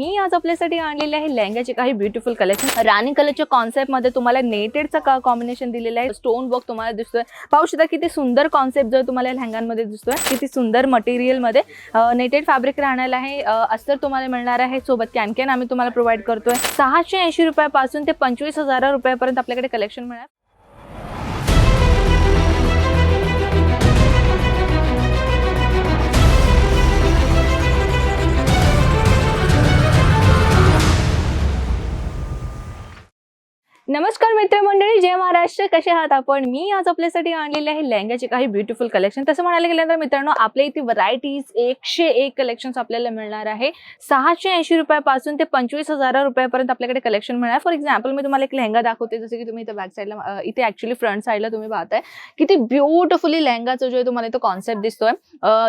मी आज आपल्यासाठी आणलेले आहे लेहंग्याचे काही ब्युटिफुल कलेक्शन राणी कलरच्या कॉन्सेप्टमध्ये तुम्हाला नेटेडचा कॉम्बिनेशन दिलेलं आहे? स्टोन वर्क तुम्हाला दिसतोय. पाहू शकता किती सुंदर कॉन्सेप्ट जो तुम्हाला या दिसतोय. किती सुंदर मटेरियलमध्ये नेटेड फॅब्रिक राहणार आहे. अस्तर तुम्हाला मिळणार आहे. सोबत कॅन आम्ही तुम्हाला प्रोव्हाइड करतोय. सहाशे ऐंशी रुपयापासून ते पंचवीस हजार रुपयापर्यंत आपल्याकडे कलेक्शन मिळणार. जय कसे आहात आपण? मी आज आपल्यासाठी आणलेले आहे लेहंग्याचे काही ब्युटिफुल कलेक्शन तसं म्हणायला गेल्यानंतर मित्रांनो आपल्या इथे व्हरायटीज एकशे एक कलेक्शन आपल्याला मिळणार आहे. सहाशे ऐंशी रुपयापासून ते पंचवीस हजार रुपयापर्यंत आपल्याकडे कलेक्शन मिळणार फॉर एक्झाम्पल मी तुम्हाला एक लेहंगा दाखवते जसं की तुम्ही इथे बॅक साईडला इथे ऍक्च्युली फ्रंट साईडला तुम्ही पाहताय. किती ब्युटिफुली लेहंगाचं जो आहे तुम्हाला इथं कॉन्सेप्ट दिसतोय.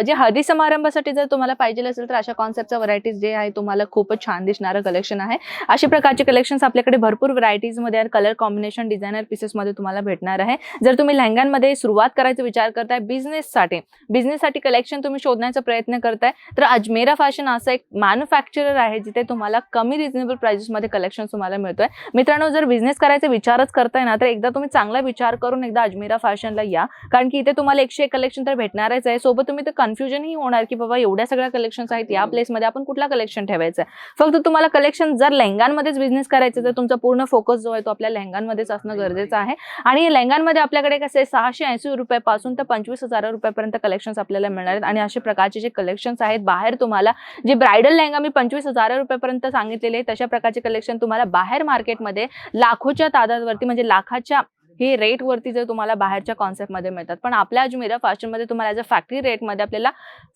जे हळदी समारंभासाठी जर तुम्हाला पाहिजे असेल तर अशा कॉन्सेप्टचा व्हरायटीज जे आहे तुम्हाला खूपच छान दिसणारं कलेक्शन आहे. अशा प्रकारचे कलेक्शन आपल्याकडे भरपूर व्हरायटीजमध्ये कलर कॉम्बिनेशन डिझायनर पीसेसमध्ये तुम्हाला भेटणार आहे. जर तुम्ही लेहंग्यांमध्ये सुरुवात करायचा विचार करताय बिझनेससाठी बिझनेससाठी कलेक्शन तुम्ही शोधण्याचा प्रयत्न करताय तर अजमेरा फॅशन असं एक मॅन्युफॅक्चरर आहे जिथे तुम्हाला कमी रिझनेबल प्राइसेसमध्ये कलेक्शन तुम्हाला मिळतोय. मित्रांनो जर बिझनेस करायचा विचारच करताय ना तर एकदा तुम्ही चांगला विचार करून एकदा अजमेरा फॅशनला या. कारण की इथे तुम्हाला एकशे एक कलेक्शन तर भेटणारच आहे. सोबत तुम्ही तर कन्फ्युजनही होणार की बाबा एवढ्या सगळ्या कलेक्शन्स आहेत या प्लेसमध्ये आपण कुठला कलेक्शन ठेवायचं आहे. फक्त तुम्हाला कलेक्शन जर लेहंगांमध्येच बिझनेस करायचं तर तुमचा पूर्ण फोकस जो आहे तो आपल्या लेहंगांमध्येच असणं गरजेचं आहे. आणि लेंगांमध्ये आपल्याकडे कसे आहे, सहाशे ऐंशी रुपयापासून तर पंचवीस हजार रुपयापर्यंत कलेक्शन्स आपल्याला मिळणार आहेत. आणि अशा प्रकारचे जे कलेक्शन्स आहेत बाहेर तुम्हाला जे ब्रायडल लेंगा मी पंचवीस हजार रुपयापर्यंत सांगितलेले तशा प्रकारचे कलेक्शन तुम्हाला बाहेर मार्केटमध्ये लाखोच्या तादावरती म्हणजे लाखाच्या हे रेटवरती जर तुम्हाला बाहेरच्या कॉन्सेप्टमध्ये मिळतात. पण आपल्या अजमेरा फॅशनमध्ये तुम्हाला ॲज अ फॅक्टरी रेटमध्ये आपल्याला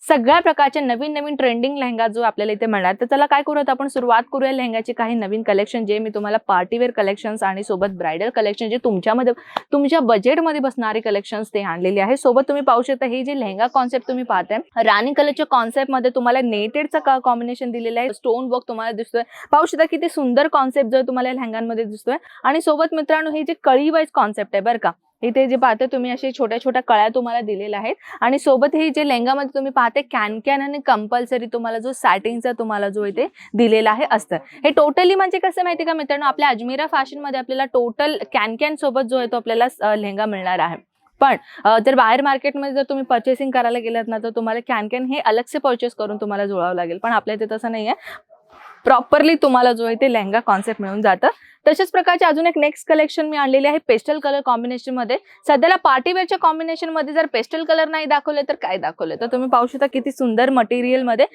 सगळ्या प्रकारचे नवीन नवीन ट्रेंडिंग लेहंगा जो आपल्याला इथे मिळणार तर त्याला काय करूयात आपण? सुरुवात करूया लेहंगाची काही नवीन कलेक्शन जे मी तुम्हाला पार्टीवेअर कलेक्शन्स आणि सोबत ब्रायडल कलेक्शन जे तुमच्यामध्ये तुमच्या बजेटमध्ये बसणारे कलेक्शन्स ते आणलेले आहे. सोबत तुम्ही पाहू शकता हे जे लेहंगा कॉन्सेप्ट तुम्ही पाहताय राणी कलरच्या कॉन्सेप्टमध्ये तुम्हाला नेटेडचा कॉम्बिनेशन दिलेलं आहे? स्टोन वर्क तुम्हाला दिसतोय. पाहू शकता किती सुंदर कॉन्सेप्ट जो तुम्हाला लेहंगांमध्ये दिसतोय. आणि सोबत मित्रांनो हे जे कळी वाईज कॉन्सेप्ट आहे बरं का. इथे जे पाहते तुम्ही असे छोट्या छोट्या कळ्या तुम्हाला दिलेल्या आहेत. आणि सोबत हे जे लेंगामध्ये तुम्ही पाहते कॅन कॅन आणि कंपल्सरी तुम्हाला जो सॅटिंगचा तुम्हाला जो इथे दिलेला आहे असतं. हे टोटली म्हणजे कसं माहिती का मित्रांनो? आपल्या अजमेरा फॅशनमध्ये आपल्याला टोटल कॅन कॅन सोबत जो आहे तो आपल्याला अ, लेहंगा मिळणार आहे. पण जर बाहेर मार्केटमध्ये जर तुम्ही परचेसिंग करायला गेलात ना तर तुम्हाला कॅन कॅन हे अलगसे परचेस करून तुम्हाला जुळावं लागेल. पण आपल्या इथे तसं नाही आहे प्रॉपरली तुम्हाला जो आहे ते लेहंगा कॉन्सेप्ट मिळून जातं. तशाच प्रकारचे अजून एक नेक्स्ट कलेक्शन मी आणलेले आहे पेस्टल कलर कॉम्बिनेशनमध्ये. सध्याला पार्टीवेअरच्या कॉम्बिनेशनमध्ये जर पेस्टल कलर नाही दाखवले तर काय दाखवले? तर तुम्ही पाहू शकता किती सुंदर मटेरियलमध्ये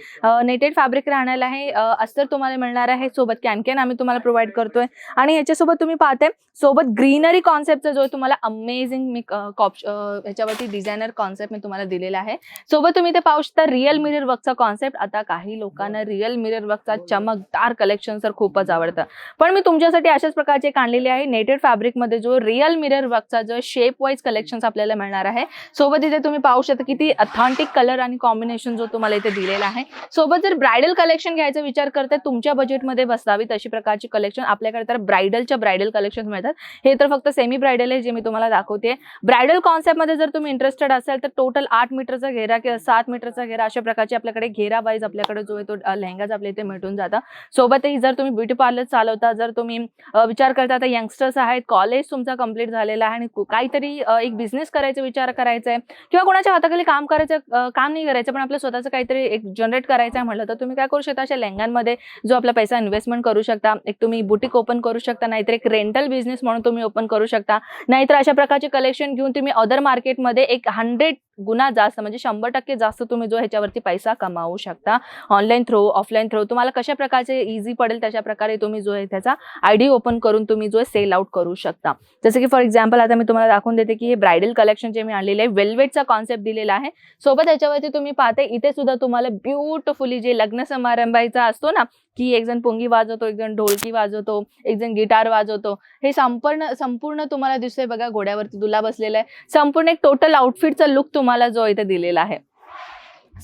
नेटेड फॅब्रिक राहणार आहे. अस्तर तुम्हाला मिळणार आहे. सोबत कॅन आम्ही तुम्हाला प्रोव्हाइड करतोय. आणि ह्याच्यासोबत तुम्ही पाहते सोबत ग्रीनरी कॉन्सेप्टचा जो तुम्हाला अमेझिंग मी कॉप ह्याच्यावरती डिझायनर कॉन्सेप्ट मी तुम्हाला दिलेला आहे. सोबत तुम्ही ते पाहू शकता रिअल मिरर वर्कचा कॉन्सेप्ट आता काही लोकांना रिअल मिरर वर्कचा चमकदार कलेक्शन तर खूपच आवडतं. पण मी तुमच्यासाठी अशाच प्रकारचे काढलेले आहे. नेटेड फॅब्रिकमध्ये जो रिअल मिरर वर्कचा जो शेप वाईज कलेक्शन आपल्याला मिळणार आहे. सोबत इथे तुम्ही पाहू शकता किती अथॉन्टिक कलर आणि कॉम्बिनेशन जो तुम्हाला इथे दिलेला आहे. सोबत जर ब्रायडल कलेक्शन घ्यायचा विचार करताय तुमच्या बजेटमध्ये बसावी तशी प्रकारची कलेक्शन आपल्याकडे तर ब्रायडलच्या ब्रायडल कलेक्शन मिळतात. हे तर फक्त सेमी ब्रायडल आहे जे मी तुम्हाला दाखवते ब्रायडल कॉन्सेप्टमध्ये जर तुम्ही इंटरेस्टेड असाल तर टोटल आठ मीटरचा घेरा किंवा सात मीटरचा घेरा अशा प्रकारचे आपल्याकडे घेरा वाईज आपल्याकडे जो आहे तो लेहंगाच आपल्या इथे मिळून जातात सोबतही जर तुम्ही ब्युटी पार्लर चालवता जर तुम्ही विचार करता आता यंगस्टर्स आहेत कॉलेज तुमचा कंप्लीट झालेला आहे आणि काहीतरी एक बिझनेस करायचा विचार करायचा आहे किंवा कोणाच्या हाताखाली काम करायचं काम नाही करायचं पण आपलं स्वतःचं काहीतरी एक जनरेट करायचं आहे म्हटलं तर तुम्ही काय करू शकता? अशा लेंगांमध्ये जो आपला पैसा इन्व्हेस्टमेंट करू शकता एक तुम्ही बुटीक ओपन करू शकता नाहीतर एक रेंटल बिझनेस म्हणून तुम्ही ओपन करू शकता. नाहीतर अशा प्रकारचे कलेक्शन घेऊन तुम्ही अदर मार्केटमध्ये एक हंड्रेड गुणा जास्त म्हणजे शंभर टक्के जास्त तुम्ही जो ह्याच्यावरती पैसा कमावू शकता. ऑनलाईन थ्रू ऑफलाईन थ्रू तुम्हाला कशा प्रकारचे इझी पडेल तशा प्रकारे तुम्ही जो आहे त्याचा आय डी ओपन करून तुम्ही जो आहे सेल आउट करू शकता. जसं की फॉर एक्झाम्पल आता मी तुम्हाला दाखवून देते की हे ब्रायडल कलेक्शन जे मी आणलेले आहे वेल्वेटचा कॉन्सेप्ट दिलेला आहे. सोबत याच्यावरती तुम्ही पाहते इथे सुद्धा तुम्हाला ब्युटिफुली जे लग्न समारंभाचा असतो ना की एक जण पुंगी वाजवतो एक जण ढोलकी वाजवतो एक जण गिटार वाजवतो. हे संपूर्ण संपूर्ण तुम्हाला दिसतोय बघा घोड्यावरती दुला बसलेला आहे. संपूर्ण एक टोटल आउटफिटचा लुक तुम्हाला जो इथे दिलेला आहे.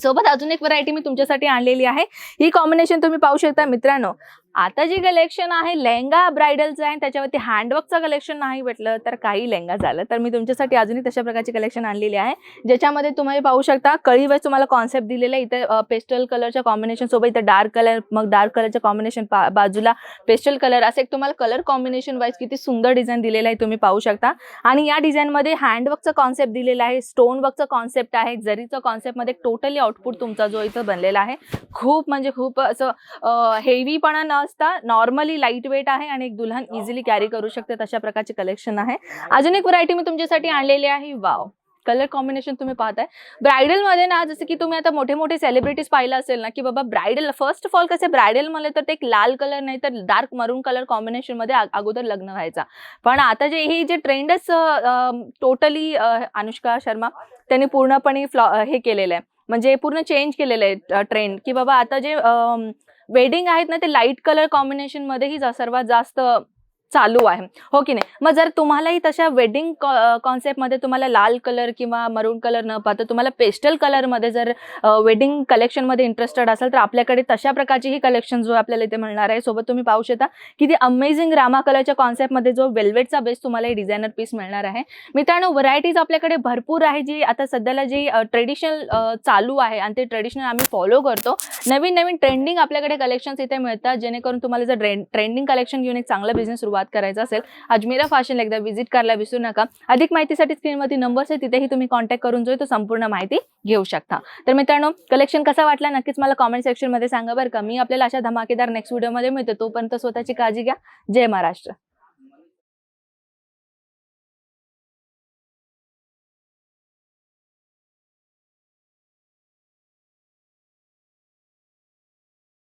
सोबत अजून एक व्हरायटी मी तुमच्यासाठी आणलेली आहे. ही कॉम्बिनेशन तुम्ही पाहू शकता मित्रांनो. आता जे कलेक्शन आहे लेहंगा ब्रायडलचं आहे त्याच्यावरती हँडवर्कचं कलेक्शन नाही भेटलं तर काही लेहंगा झालं. तर मी तुमच्यासाठी अजूनही तशा प्रकारचे कलेक्शन आणलेली आहे ज्याच्यामध्ये तुम्ही पाहू शकता कळीवर तुम्हाला कॉन्सेप्ट दिलेला आहे. इथं पेस्टल कलरच्या कॉम्बिनेशन सोबत इथं डार्क कलर मग डार्क कलरच्या कॉम्बिनेशन बाजूला पेस्टल कलर असं एक तुम्हाला कलर कॉम्बिनेशन वाईज किती सुंदर डिझाईन दिलेलं आहे तुम्ही पाहू शकता. आणि या डिझाईनमध्ये हँडवर्कचं कॉन्सेप्ट दिलेलं आहे स्टोनवर्कचं कॉन्सेप्ट आहे जरीचं कॉन्सेप्टमध्ये टोटली आउटपुट तुमचा जो इथं बनलेला आहे खूप म्हणजे खूप असं हेवीपणा न असता नॉर्मली लाइट वेट आहे आणि एक दुल्हन इझिली कॅरी करू शकते तशा प्रकारचे कलेक्शन आहे. अजून एक व्हरायटी मी तुमच्यासाठी आणलेली आहे. वाव कलर कॉम्बिनेशन तुम्ही पाहताय. ब्रायडलमध्ये ना जसं की तुम्ही आता मोठे मोठे सेलिब्रिटीज पाहिलं असेल ना की बाबा ब्रायडल फर्स्ट ऑफ ऑल कसे ब्रायडल म्हणले तर ते एक लाल कलर नाही तर डार्क मरून कलर कॉम्बिनेशनमध्ये अगोदर लग्न व्हायचा. पण आता जे हे जे ट्रेंडच टोटली अनुष्का शर्मा त्यांनी पूर्णपणे फ्लॉ हे केलेलं आहे. म्हणजे पूर्ण चेंज केलेलं आहे ट्रेंड की बाबा आता जे वेडिंग आहेत ना ते लाइट कलर कॉम्बिनेशनमध्येही जा- सर्वात जास्त चालू आहे. हो की नाही? मग जर तुम्हालाही तशा वेडिंग कॉन्सेप्टमध्ये तुम्हाला लाल कलर किंवा मरून कलर न पाहता तुम्हाला पेस्टल कलरमध्ये जर वेडिंग कलेक्शनमध्ये इंटरेस्टेड असाल तर आपल्याकडे तशा प्रकारचीही कलेक्शन जो आपल्याला इथे मिळणार आहे सोबत तुम्ही पाहू शकता ते अमेझिंग रामा कलरच्या कॉन्सेप्टमध्ये जो वेल्वेटचा बेस तुम्हाला डिझायनर पीस मिळणार आहे. मित्रांनो व्हरायटीज आपल्याकडे भरपूर आहे जी आता सध्याला जी ट्रेडिशनल चालू आहे आणि ते ट्रेडिशनल आम्ही फॉलो करतो. नवीन नवीन ट्रेंडिंग आपल्याकडे कलेक्शन्स इथे मिळतात. जेणेकरून तुम्हाला जर ट्रेंडिंग कलेक्शन घेऊन एक चांगला बिझनेस सुरुवात करायचा असेल अजमेरा फॅशनला एकदा व्हिजिट करायला विसरू नका. अधिक माहितीसाठी स्क्रीनवरती नंबर्स आहे तिथेही तुम्ही कॉन्टॅक्ट करून जो तो संपूर्ण माहिती घेऊ शकता. तर मित्रांनो कलेक्शन कसा वाटला? नक्कीच मला कॉमेंट सेक्शनमध्ये सांगा बरं का. मी आपल्याला अशा धमाकेदार नेक्स्ट व्हिडिओमध्ये मिळतो. तोपर्यंत स्वतःची काळजी घ्या. जय महाराष्ट्र.